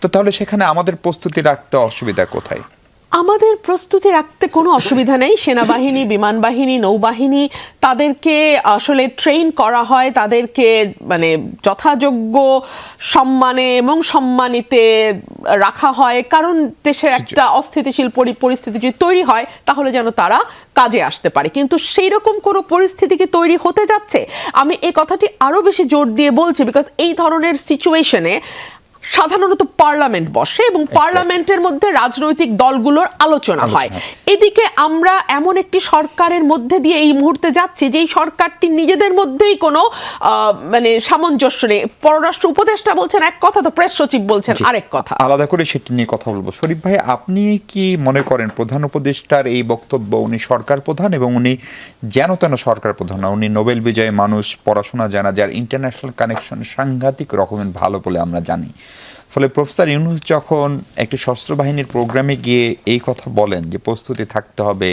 তো তাহলে সেখানে আমাদের প্রস্তুতি রাখতে অসুবিধা কোথায়? আমাদের প্রস্তুতি রাখতে কোনো অসুবিধা নেই। সেনাবাহিনী বিমান বাহিনী নৌবাহিনী তাদেরকে আসলে ট্রেন করা হয় তাদেরকে মানে যথাযোগ্য সম্মানে এবং সম্মানিতে রাখা হয়। কারণ দেশের একটা অস্থিতিশীল পরি- পরিস্থিতি যদি তৈরি হয় তাহলে যেন তারা কাজে আসতে পারে। কিন্তু সেই রকম কোনো পরিস্থিতি কি তৈরি হতে যাচ্ছে? আমি এই কথাটি আরও বেশি জোর দিয়ে বলছি বিকজ এই ধরনের সিচুয়েশনে সাধারণত পার্লামেন্ট বসে এবং পার্লামেন্টের মধ্যে রাজনৈতিক দলগুলোর আলোচনা হয়। এদিকে আমরা এমন একটি সরকারের মধ্যে দিয়ে এই মুহূর্তে যাচ্ছি যেই সরকারটি নিজেদের মধ্যেই কোনো মানে সামঞ্জস্য নেই। পররাষ্ট্র উপদেষ্টা বলছেন এক কথা তো প্রেস সচিব বলছেন আরেক কথা। আলাদা করে সেটি নিয়ে কথা বলব। শরীফ ভাই আপনি কি মনে করেন প্রধান উপদেষ্টার এই বক্তব্য উনি সরকার প্রধান এবং উনি যেন তেন সরকার প্রধান উনি নোবেল বিজয়ী মানুষ পড়াশোনা জানা যার ইন্টারন্যাশনাল কানেকশন সাংঘাতিক রকমের ভালো বলে আমরা জানি। ফলে প্রফেসর ইউনুস যখন একটি সশস্ত্র বাহিনীর প্রোগ্রামে গিয়ে এই কথা বলেন যে প্রস্তুতি থাকতে হবে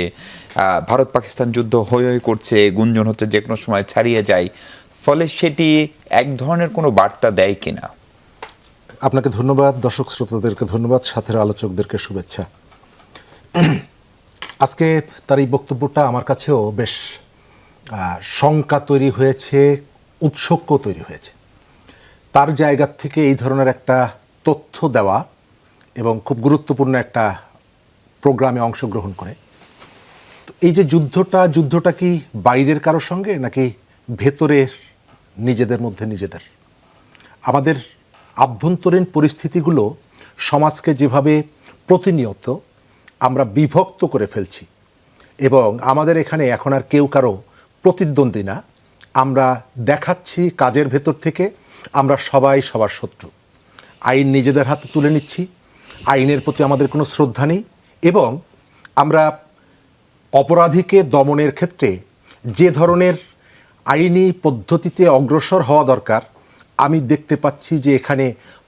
ভারত পাকিস্তান যুদ্ধ হই হই করছে, গুঞ্জন হচ্ছে যে কোনো সময় ছাড়িয়ে যায়, ফলে সেটি এক ধরনের কোনো বার্তা দেয় কিনা? আপনাকে ধন্যবাদ, দর্শক শ্রোতাদেরকে ধন্যবাদ, সাথের আলোচকদেরকে শুভেচ্ছা। আজকে তার এই বক্তব্যটা আমার কাছেও বেশ শঙ্কা তৈরি হয়েছে উৎসক্য তৈরি হয়েছে। তার জায়গা থেকে এই ধরনের একটা তথ্য দেওয়া এবং খুব গুরুত্বপূর্ণ একটা প্রোগ্রামে অংশগ্রহণ করে। তো এই যে যুদ্ধটা যুদ্ধটা কি বাইরের কারোর সঙ্গে নাকি ভেতরের নিজেদের মধ্যে নিজেদের? আমাদের আভ্যন্তরীণ পরিস্থিতিগুলো সমাজকে যেভাবে প্রতিনিয়ত আমরা বিভক্ত করে ফেলছি এবং আমাদের এখানে এখন আর কেউ কারও প্রতিদ্বন্দ্বী না, আমরা দেখাচ্ছি কাজের ভেতর থেকে আমরা সবাই সবার শত্রু। আইন নিজেদের হাতে তুলে নিচ্ছি, আইনের প্রতি আমাদের কোনো শ্রদ্ধা নেই এবং আমরা অপরাধীকে দমনের ক্ষেত্রে যে ধরনের আইনি পদ্ধতিতে অগ্রসর হওয়া দরকার, আমি দেখতে পাচ্ছি যে এখানে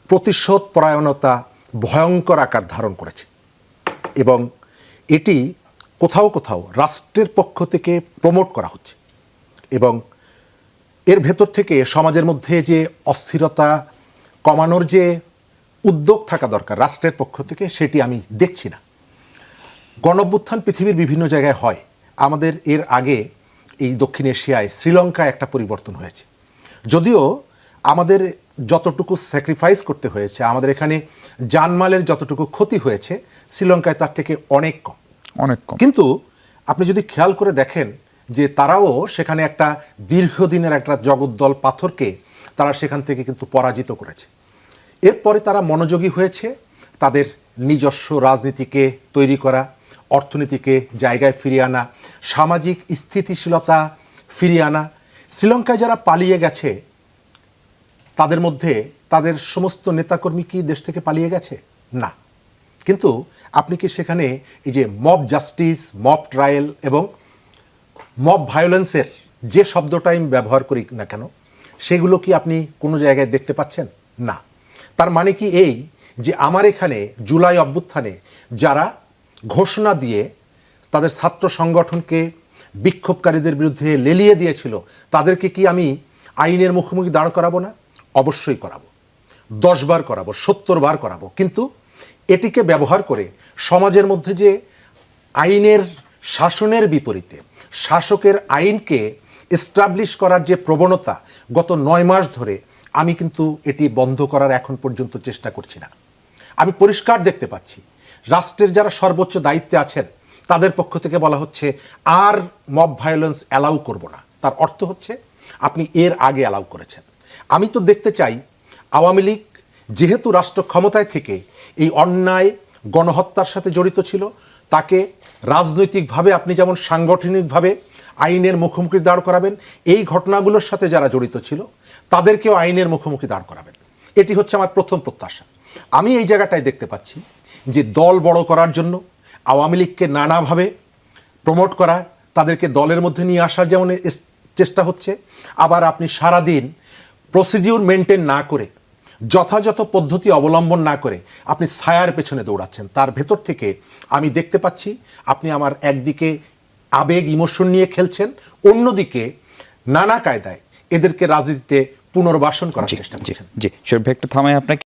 প্রতিশোধ পরায়ণতা ভয়ঙ্কর আকার ধারণ করেছে এবং এটি কোথাও কোথাও রাষ্ট্রের পক্ষ থেকে প্রমোট করা হচ্ছে এবং এর ভেতর থেকে সমাজের মধ্যে যে অস্থিরতা কমানোর যে উদ্যোগ থাকা দরকার রাষ্ট্রের পক্ষ থেকে সেটি আমি দেখছি না। গণভ্যুত্থান পৃথিবীর বিভিন্ন জায়গায় হয়। আমাদের এর আগে এই দক্ষিণ এশিয়ায় শ্রীলঙ্কায় একটা পরিবর্তন হয়েছে। যদিও আমাদের যতটুকু স্যাক্রিফাইস করতে হয়েছে আমাদের এখানে জানমালের যতটুকু ক্ষতি হয়েছে শ্রীলঙ্কায় তার থেকে অনেক কম। অনেক কম। কিন্তু আপনি যদি খেয়াল করে দেখেন যে তারাও সেখানে একটা দীর্ঘদিনের একটা জগদ্দল পাথরকে তারা সেখান থেকে কিন্তু পরাজিত করেছে। এরপরে তারা মনোযোগী হয়েছে, তাদের নিজস্ব রাজনীতিকে তৈরি করা, অর্থনীতিকে জায়গায় ফিরিয়ে আনা, সামাজিক স্থিতিশীলতা ফিরিয়ে আনা। শ্রীলঙ্কায় যারা পালিয়ে গেছে, তাদের মধ্যে তাদের সমস্ত নেতাকর্মী কি দেশ থেকে পালিয়ে গেছে? না। কিন্তু আপনি কি সেখানে এই যে মব জাস্টিস মব ট্রায়াল এবং মব ভায়োলেন্সের যে শব্দটা আমি ব্যবহার করি না কেন, সেগুলো কি আপনি কোনো জায়গায় দেখতে পাচ্ছেন? না। তার মানে কি এই যে আমার এখানে জুলাই অভ্যুত্থানে যারা ঘোষণা দিয়ে তাদের ছাত্র সংগঠনকে বিক্ষোভকারীদের বিরুদ্ধে লেলিয়ে দিয়েছিল, তাদেরকে কি আমি আইনের মুখোমুখি দাঁড় করাবো না? অবশ্যই করাবো। দশ বার করাবো, সত্তর বার করাবো। কিন্তু এটিকে ব্যবহার করে সমাজের মধ্যে যে আইনের শাসনের বিপরীতে শাসকের আইনকে এস্টাবলিশ করার যে প্রবণতা গত নয় মাস ধরে, আমি কিন্তু এটি বন্ধ করার এখন পর্যন্ত চেষ্টা করছি না। আমি পরিষ্কার দেখতে পাচ্ছি, রাষ্ট্রের যারা সর্বোচ্চ দায়িত্বে আছেন, তাদের পক্ষ থেকে বলা হচ্ছে, আর মব ভায়োলেন্স অ্যালাউ করব না। তার অর্থ হচ্ছে, আপনি এর আগে অ্যালাউ করেছেন। আমি তো দেখতে চাই, আওয়ামী লীগ যেহেতু রাষ্ট্র ক্ষমতায় থেকে এই অন্যায়, গণহত্যার সাথে জড়িত ছিল তাকে রাজনৈতিকভাবে আপনি যেমন সাংগঠনিকভাবে আইনের মুখোমুখি দাঁড় করাবেন, এই ঘটনাগুলোর সাথে যারা জড়িত ছিল, তাদেরকেও আইনের মুখোমুখি দাঁড় করাবেন। এটি হচ্ছে আমার প্রথম প্রত্যাশা। আমি এই জায়গাটায় দেখতে পাচ্ছি যে দল বড় করার জন্য, আওয়ামী লীগকে নানাভাবে প্রমোট করা, তাদেরকে দলের মধ্যে নিয়ে আসার যেমন চেষ্টা হচ্ছে, আবার আপনি সারাদিন প্রসিডিউর মেনটেন না করে যথাযথ পদ্ধতি অবলম্বন না করে আপনি ছায়ার পেছনে দৌড়াচ্ছেন। তার ভেতর থেকে আমি দেখতে পাচ্ছি আপনি আমার একদিকে আবেগ ইমোশন নিয়ে খেলছেন অন্যদিকে নানা কায়দায় এদেরকে রাজনীতিতে পুনর্বাসন করার চেষ্টা করছেন। জি। শরীফ একটু থামাই আপনাকে।